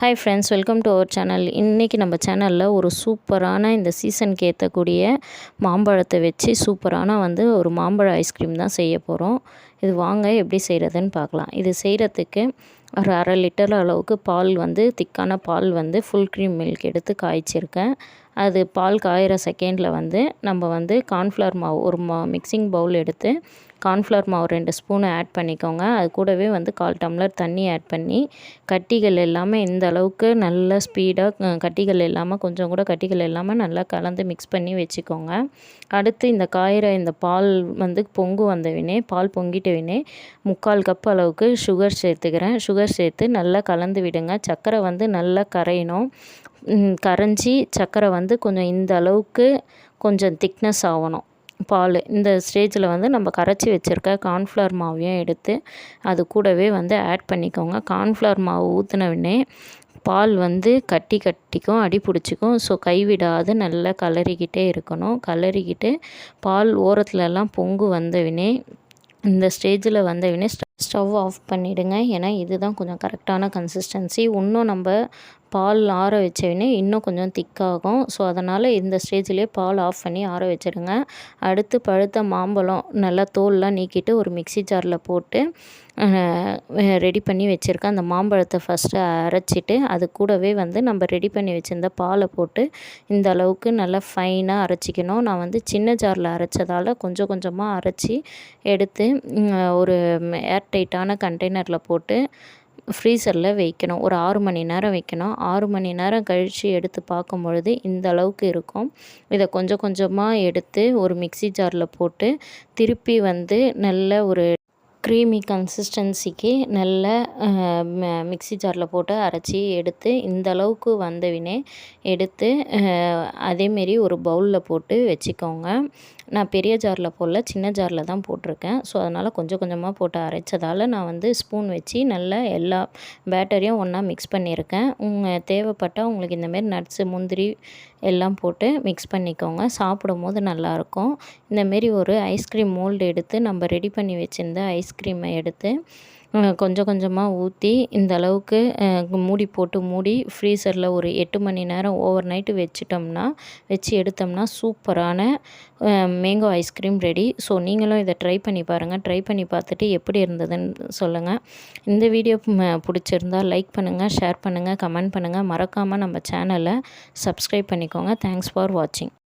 Hi friends welcome to our channel இன்றைக்கி நம்ம சேனலில் ஒரு சூப்பரான இந்த சீசனுக்கு ஏற்றக்கூடிய மாம்பழத்தை வச்சு சூப்பரான வந்து ஒரு மாம்பழ ஐஸ்கிரீம் தான் செய்ய போகிறோம் இது வாங்க எப்படி செய்கிறதுன்னு பார்க்கலாம். இது செய்கிறதுக்கு ஒரு அரை லிட்டர் அளவுக்கு பால் வந்து திக்கான பால் வந்து ஃபுல் க்ரீம் மில்க் எடுத்து காய்ச்சிருக்கேன். அது பால் காயிற செகண்டில் வந்து நம்ம வந்து கார்ன்ஃப்ளவர் மாவு ஒரு மா மிக்சிங் பவுல் எடுத்து கார்ன்ஃப்ளவர் மாவு ரெண்டு ஸ்பூனை ஆட் பண்ணிக்கோங்க. அது கூடவே வந்து கால் டம்ளர் தண்ணி ஆட் பண்ணி கட்டிகள் எல்லாமே இந்த அளவுக்கு நல்ல ஸ்பீடாக கட்டிகள் இல்லாமல் கொஞ்சம் கூட கட்டிகள் இல்லாமல் நல்லா கலந்து மிக்ஸ் பண்ணி வச்சுக்கோங்க. அடுத்து இந்த காயிற இந்த பால் வந்து பொங்கு வந்தவினே பால் பொங்கிட்டு பொங்கிட்டவினே முக்கால் கப் அளவுக்கு சுகர் சேர்த்துக்கிறேன். சுகர் சேர்த்து நல்லா கலந்து விடுங்க. சர்க்கரை வந்து நல்லா கரையணும். கரைஞ்சி சர்க்கரை வந்து கொஞ்சம் இந்த அளவுக்கு கொஞ்சம் திக்னஸ் ஆகணும் பால் இந்த ஸ்டேஜில் வந்து நம்ம கரைச்சி வச்சுருக்க கார்ன்ஃப்ளவர் மாவையும் எடுத்து அது கூடவே வந்து ஆட் பண்ணிக்கோங்க. கார்ன்ஃப்ளவர் மாவு ஊற்றினவுடனே பால் வந்து கட்டி கட்டிக்கும் அடி பிடிச்சிக்கும். ஸோ கைவிடாது நல்லா கலரிக்கிட்டே இருக்கணும். கலரிக்கிட்டு பால் ஓரத்துலலாம் பொங்கு வந்தவினே இந்த ஸ்டேஜில் வந்தவினே ஸ்டவ் ஆஃப் பண்ணிவிடுங்க ஏன்னா இதுதான் கொஞ்சம் கரெக்டான கன்சிஸ்டன்சி இன்னும் நம்ம பால் ஆற வச்சவுடனே இன்னும் கொஞ்சம் திக்காகும். ஸோ அதனால் இந்த ஸ்டேஜ்லேயே பால் ஆஃப் பண்ணி ஆற வச்சுருங்க. அடுத்து பழுத்த மாம்பழம் நல்லா தோல்லாம் நீக்கிட்டு ஒரு மிக்சி ஜாரில் போட்டு ரெடி பண்ணி வச்சுருக்கேன். அந்த மாம்பழத்தை ஃபஸ்ட்டு அரைச்சிட்டு அது கூடவே வந்து நம்ம ரெடி பண்ணி வச்சுருந்த பாலை போட்டு இந்த அளவுக்கு நல்லா ஃபைனாக அரைச்சிக்கணும். நான் வந்து சின்ன ஜாரில் அரைச்சதால் கொஞ்சம் கொஞ்சமாக அரைச்சி எடுத்து ஒரு ஏர்டைட்டான கண்டெய்னரில் போட்டு ஃப்ரீசரில் வைக்கணும். ஒரு ஆறு மணி நேரம் வைக்கணும். ஆறு மணி நேரம் கழித்து எடுத்து பார்க்கும் பொழுது இந்த அளவுக்கு இருக்கும். இதை கொஞ்சம் கொஞ்சமாக எடுத்து ஒரு மிக்சி ஜாரில் போட்டு திருப்பி வந்து நல்ல ஒரு க்ரீமி கன்சிஸ்டன்சிக்கு நல்ல மிக்சி ஜாரில் போட்டு அரைச்சி எடுத்து இந்த அளவுக்கு வந்தவினே எடுத்து அதேமாரி ஒரு பவுலில் போட்டு வச்சுக்கோங்க. நான் பெரிய ஜாரில் போடல சின்ன ஜாரில் தான் போட்டிருக்கேன். ஸோ அதனால் கொஞ்சம் கொஞ்சமாக போட்டு அரைச்சதால் நான் வந்து ஸ்பூன் வச்சு நல்லா எல்லா பேட்டரியும் ஒன்றா மிக்ஸ் பண்ணியிருக்கேன். உங்கள் தேவைப்பட்டால் உங்களுக்கு இந்தமாரி நட்ஸு முந்திரி எல்லாம் போட்டு மிக்ஸ் பண்ணிக்கோங்க. சாப்பிடும் போது நல்லாயிருக்கும் இந்தமாரி ஒரு ஐஸ்கிரீம் மோல்டு எடுத்து நம்ம ரெடி பண்ணி வச்சுருந்த ஐஸ்கிரீமை எடுத்து கொஞ்சம் கொஞ்சமாக ஊற்றி இந்த அளவுக்கு மூடி போட்டு மூடி ஃப்ரீசரில் ஒரு எட்டு மணி நேரம் ஓவர் நைட்டு வச்சிட்டோம்னா வச்சு எடுத்தோம்னா சூப்பரான மேங்கோ ஐஸ்கிரீம் ரெடி ஸோ நீங்களும் இதை ட்ரை பண்ணி பாருங்கள் ட்ரை பண்ணி பார்த்துட்டு எப்படி இருந்ததுன்னு சொல்லுங்கள் இந்த வீடியோ பிடிச்சிருந்தால் லைக் பண்ணுங்கள் ஷேர் பண்ணுங்கள் கமெண்ட் பண்ணுங்கள் மறக்காமல் நம்ம சேனலை சப்ஸ்கிரைப் பண்ணிக்கோங்க. தேங்க்ஸ் ஃபார் வாட்சிங்